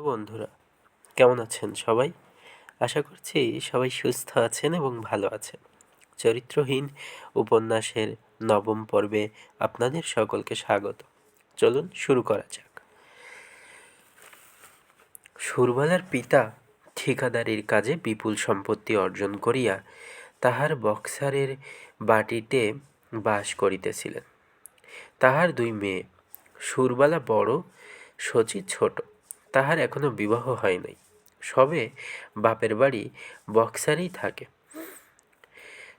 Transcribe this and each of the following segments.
বন্ধুরা, কেমন আছেন সবাই? আশা করছি সবাই সুস্থ আছেন এবং ভালো আছেন। চরিত্রহীন উপন্যাসের নবম পর্বে আপনাদের সকলকে স্বাগত। চলুন শুরু করা যাক। সুরবালার পিতা ঠিকাদারির কাজে বিপুল সম্পত্তি অর্জন করিয়া তাহার বক্সারের বাটিতে বাস করিতেছিলেন। তাহার দুই মেয়ে, সুরবালা বড়, শচী ছোট। তাহার এখনও বিবাহ হয় নাই। সবে বাপের বাড়ি বক্সারেই থাকে।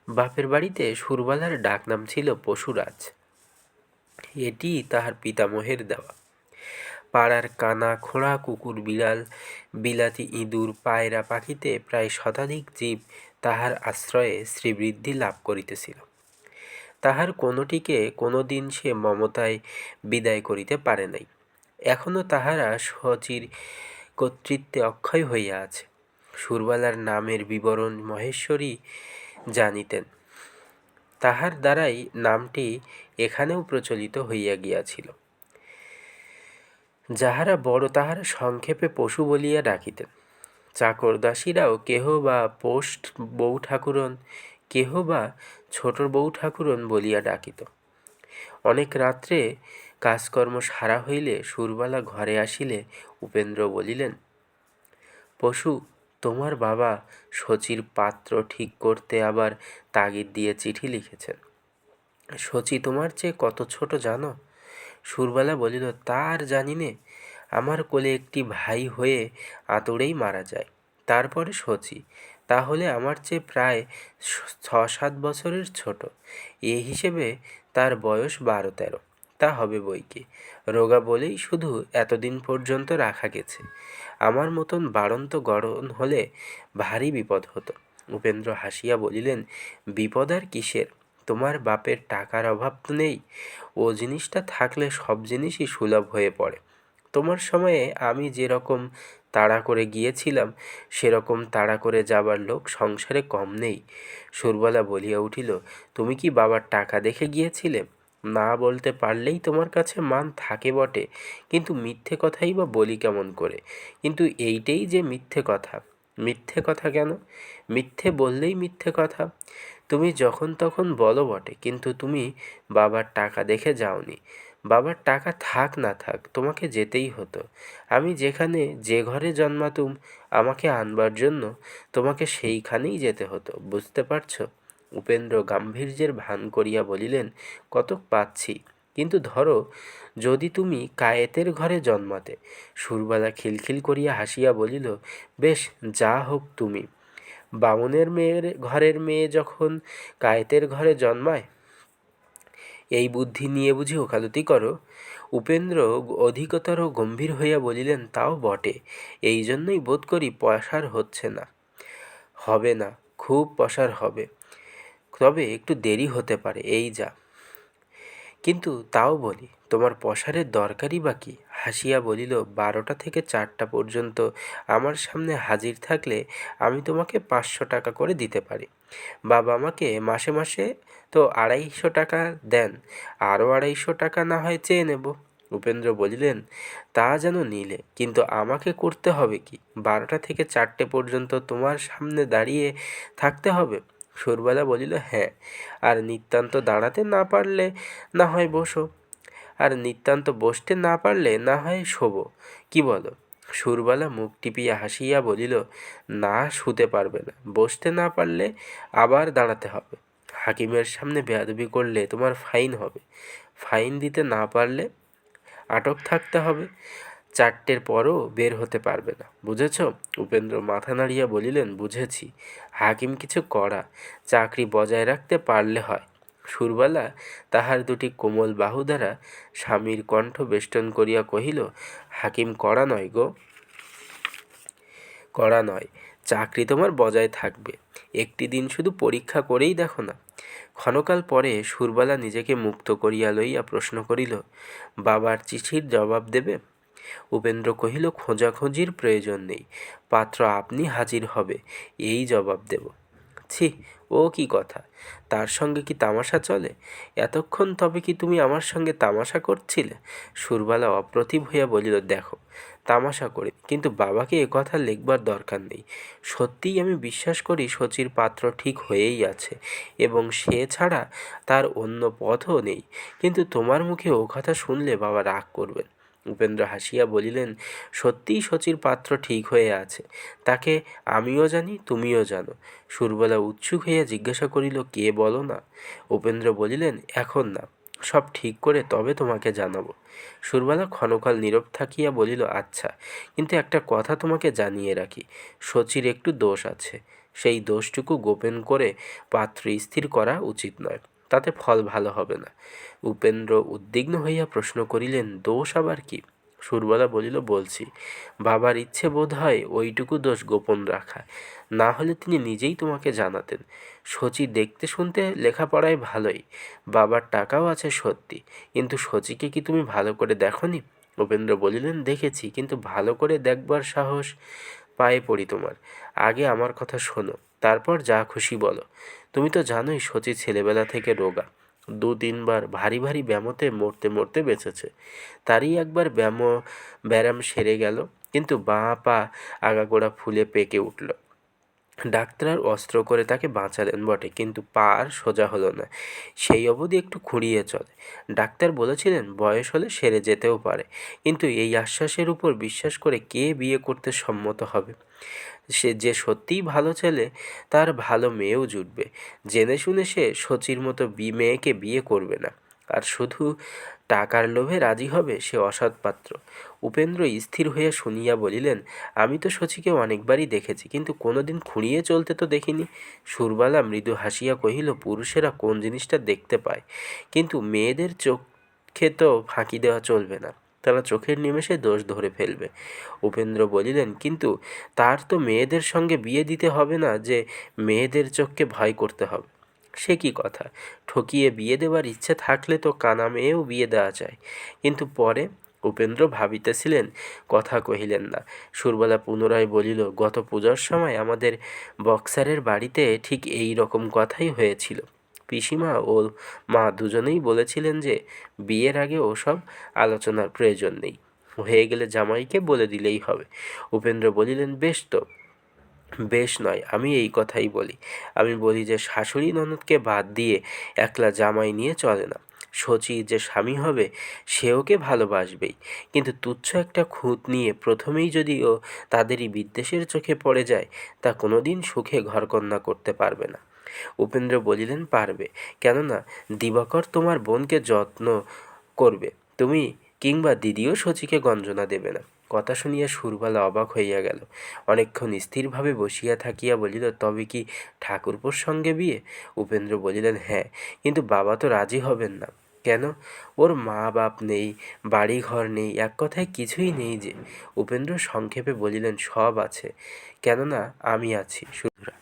বাপের বাড়িতে সুরবালার ডাকনাম ছিল পশুরাজ। এটি তাহার পিতামহের দেওয়া। পাড়ার কানা খোঁড়া কুকুর বিড়াল বিলাতি ইঁদুর, পায়রা পাখিতে প্রায় শতাধিক জীব তাহার আশ্রয়ে শ্রীবৃদ্ধি লাভ করিতেছিল। তাহার কোনোটিকে কোনো দিন সে মমতায় বিদায় করিতে পারে নাই। এখনও তাহারা সচির কর্তৃত্বে অক্ষয় হইয়া আছে। সুরবালার নামের বিবরণ মহেশ্বরী জানিতেন। তাহার দ্বারাই নামটি এখানেও প্রচলিত হইয়া গিয়াছিল। যাহারা বড়, তাহারা সংক্ষেপে পশু বলিয়া ডাকিতেন। চাকর দাসীরাও কেহ বা পোস্ট বউ ঠাকুরন কেহ বা ছোট বউ ঠাকুরন বলিয়া ডাকিত। অনেক রাত্রে কাজকর্ম সারা হইলে সুরবালা ঘরে আসিলে উপেন্দ্র বলিলেন, পশু, তোমার বাবা শচীর পাত্র ঠিক করতে আবার তাগিদ দিয়ে চিঠি লিখেছেন। শচী তোমার চেয়ে কত ছোট জানো? সুরবালা বলিল তার জানি নে, আমার কোলে একটি ভাই হয়ে আঁতড়েই মারা যায়। তারপরে শচী, তাহলে আমার চেয়ে প্রায় ছ, সাত বছরের ছোট। এ হিসেবে তার বয়স বারো তেরো। তা হবে বইকে রোগা বলেই শুধু এতদিন পর্যন্ত রাখা গেছে। আমার মতন বাড়ন্ত গড়ন হলে ভারী বিপদ হতো। উপেন্দ্র হাসিয়া বলিলেন, বিপদ আর কিসের? তোমার বাপের টাকার অভাব তো নেই। ও জিনিসটা থাকলে সব জিনিসই সুলভ হয়ে পড়ে। তোমার সময়ে আমি যেরকম তাড়া করে গিয়েছিলাম, সেরকম তাড়া করে যাবার লোক সংসারে কম নেই। সুরবালা বলিয়া উঠিল, তুমি কি বাবার টাকা দেখে গিয়েছিলে? না বলতে পারলেই তোমার কাছে মান থাকে বটে, কিন্তু মিথ্যে কথাই বা বলি কেমন করে? কিন্তু এইটাই যে মিথ্যে কথা। মিথ্যে কথা কেন? মিথ্যে বললেই মিথ্যে কথা। তুমি যখন তখন বলো বটে, কিন্তু তুমি বাবার টাকা দেখে যাওনি। বাবার টাকা থাক না থাক, তোমাকে যেতেই হতো। আমি যেখানে যে ঘরে জন্মাতুম, আমাকে আনবার জন্য তোমাকে সেইখানেই যেতে হতো, বুঝতে পারছ? উপেন্দ্র গাম্ভীর্যের ভান করিয়া বলিলেন, কতক পাচ্ছি, কিন্তু ধরো, যদি তুমি কায়েতের ঘরে জন্মাতে? সুরবালা খিলখিল করিয়া হাসিয়া বলিল, বেশ, যা হোক তুমি। বামুনের মেয়ের ঘরের মেয়ে যখন কায়েতের ঘরে জন্মায়, এই বুদ্ধি নিয়ে বুঝি ওকালতি করো? উপেন্দ্র অধিকতর গম্ভীর হইয়া বলিলেন, তাও বটে এই জন্যই বোধ করি পয়সার হচ্ছে না। হবে না, খুব পসার হবে। তবে একটু দেরি হতে পারে, এই যা। কিন্তু তাও বলি, তোমার পসারের দরকারই বা কি? হাসিয়া বলিল, বারোটা থেকে চারটা পর্যন্ত আমার সামনে হাজির থাকলে আমি তোমাকে পাঁচশো টাকা করে দিতে পারি। বাবা আমাকে মাসে মাসে তো আড়াইশো টাকা দেন, আরও আড়াইশো টাকা না হয় চেয়ে নেব। উপেন্দ্র বলিলেন, তা যেন নিলে, কিন্তু আমাকে করতে হবে কি? বারোটা থেকে চারটে পর্যন্ত তোমার সামনে দাঁড়িয়ে থাকতে হবে? সুরবালা বলিল হ্যাঁ আর নিতান্ত দাঁড়াতে না পারলে না হয় বসো। আর নিতান্ত বসতে না পারলে না হয় শোবো। কি বলো? সুরবালা মুখ টিপিয়া হাসিয়া বলিল, না শুতে পারবে না। বসতে না পারলে আবার দাঁড়াতে হবে। হাকিমের সামনে বেয়াদবি করলে তোমার ফাইন হবে। ফাইন দিতে না পারলে আটক থাকতে হবে। চারটের পরও বের হতে পারবে না। বুঝেছ? উপেন্দ্র মাথা নাড়িয়া বলিলেন, বুঝেছি। হাকিম কিছু করা চাকরি বজায় রাখতে পারলে হয়। সুরবালা তাহার দুটি কোমল বাহু দ্বারা স্বামীর কণ্ঠ বেষ্টন করিয়া কহিল, হাকিম করা নয় গো। করা নয়। চাকরি তোমার বজায় থাকবে। একটি দিন শুধু পরীক্ষা করেই দেখো না ক্ষণকাল পরে সুরবালা নিজেকে মুক্ত করিয়া লইয়া প্রশ্ন করিল, বাবার চিঠির জবাব দেবে? উপেন্দ্র কহিল, খোঁজাখুঁজির প্রয়োজন নেই, পাত্র আপনি হাজির হবে, এই জবাব দেব। ছি, ও কি কথা, তার সঙ্গে কি তামাশা চলে? এতক্ষণ তবে কি তুমি আমার সঙ্গে তামাশা করছিলে? সুরবালা অপ্রতিভ হইয়া বলিল, দেখো, তামাশা করি কিন্তু বাবাকে এ কথা লিখবার দরকার নেই। সত্যিই আমি বিশ্বাস করি শচীর পাত্র ঠিক হয়েই আছে, এবং সে ছাড়া তার অন্য পথও নেই। কিন্তু তোমার মুখে ও কথা শুনলে বাবা রাগ করবেন। উপেন্দ্র হাসিয়া বলিলেন, সত্যিই শচীর পাত্র ঠিক হয়ে আছে। তাকে আমিও জানি, তুমিও জানো সুরবালা উৎসুক হইয়া জিজ্ঞাসা করিল, কে বলো না উপেন্দ্র বলিলেন, এখন না। সব ঠিক করে তবে তোমাকে জানাব সুরবালা ক্ষণকাল নীরব থাকিয়া বলিল আচ্ছা কিন্তু একটা কথা তোমাকে জানিয়ে রাখি। শচীর একটু দোষ আছে। সেই দোষটুকু গোপন করে পাত্র স্থির করা উচিত নয়। তাতে ফল ভালো হবে না। উপেন্দ্র উদ্বিগ্ন হইয়া প্রশ্ন করিলেন, দোষ আবার কি? সুরবালা বলিল, বলছি, বাবার ইচ্ছে বোধ হয় ওইটুকু দোষ গোপন রাখা। না হলে তিনি নিজেই তোমাকে জানাতেন। শচী দেখতে শুনতে লেখাপড়ায় ভালোই, বাবার টাকাও আছে সত্যি। কিন্তু শচীকে কি তুমি ভালো করে দেখনি? উপেন্দ্র বলিলেন, দেখেছি, কিন্তু ভালো করে দেখবার সাহস পায়ে পড়ি তোমার। আগে আমার কথা শোনো, তারপর যা খুশি বলো। তুমি তো জানোই শচী ছেলেবেলা থেকে রোগা। দু তিনবার ভারী ভারী ব্যামোতে মরতে মরতে বেঁচেছে। তারই একবার ব্যাম ব্যায়াম সেরে গেল, কিন্তু বাঁ পা আগাগোড়া ফুলে পেকে উঠল। ডাক্তার অস্ত্র করে তাকে বাঁচালেন বটে, কিন্তু পা আর সোজা হলো না। সেই অবধি একটু খুঁড়িয়ে চলে। ডাক্তার বলেছিলেন, বয়স হলে সেরে যেতেও পারে, কিন্তু এই আশ্বাসের উপর বিশ্বাস করে কে বিয়ে করতে সম্মত হবে? সে যে সত্যিই ভালো ছেলে, তার ভালো মেয়েও জুটবে। জেনে শুনে সে শচীর মতো বি মেয়েকে বিয়ে করবে না। আর শুধু টাকার লোভে রাজি হবে সে অসৎ পাত্র। উপেন্দ্র স্থির হইয়া শুনিয়া বলিলেন, আমি তো শচীকে অনেকবারই দেখেছি, কিন্তু কোনোদিন খুঁড়িয়ে চলতে তো দেখিনি। সুরবালা মৃদু হাসিয়া কহিল, পুরুষেরা কোন জিনিসটা দেখতে পায়? কিন্তু মেয়েদের চোখে তো ফাঁকি দেওয়া চলবে না। তারা চোখের নিমেষে দোষ ধরে ফেলবে। উপেন্দ্র বলিলেন, কিন্তু তার তো মেয়েদের সঙ্গে বিয়ে দিতে হবে না যে মেয়েদের চোখকে ভয় করতে হবে। সে কি কথা? ঠকিয়ে বিয়ে দেওয়ার ইচ্ছে থাকলে তো কানা মেয়েও বিয়ে দেওয়া যায়। কিন্তু পরে উপেন্দ্র ভাবিতেছিলেন, কথা কহিলেন না। সুরবালা পুনরায় বলিল, গত পূজার সময় আমাদের বক্সারের বাড়িতে ঠিক এই রকম কথাই হয়েছিল। পিসিমা ও মা দুজনেই বলেছিলেন যে বিয়ের আগে ওসব আলোচনার প্রয়োজন নেই। হয়ে গেলে জামাইকে বলে দিলেই হবে। উপেন্দ্র বলিলেন, বেশ তো। বেশ নয়, আমি এই কথাই বলি। আমি বলি যে শাশুড়ি ননদকে বাদ দিয়ে একলা জামাই নিয়ে চলে না। শচী যে স্বামী হবে, সে ওকে ভালোবাসবেই। কিন্তু তুচ্ছ একটা খুঁত নিয়ে প্রথমেই যদি ও তাদেরই বিদ্বেষের চোখে পড়ে যায়, তা কোনোদিন সুখে ঘরকন্যা করতে পারবে না। উপেন্দ্র বলিলেন, পারবে। কেননা দিবাকর তোমার বোনকে যত্ন করবে। তুমি কিংবা দিদিও শচীকে গঞ্জনা দেবে না। কথা শুনিয়া সুরবালা অবাক হইয়া গেল। অনেকক্ষণ স্থিরভাবে বসিয়া থাকিয়া বলিল, তবে কি ঠাকুরপোর সঙ্গে বিয়ে? উপেন্দ্র বলিলেন হ্যাঁ কিন্তু বাবা তো রাজি হবেন না। কেন? ওর মা বাপ নেই বাড়ি ঘর নেই, এক কথায় কিছুই নেই যে। উপেন্দ্র সংক্ষেপে বলিলেন, সব আছে। কেননা আমি আছি সুধরা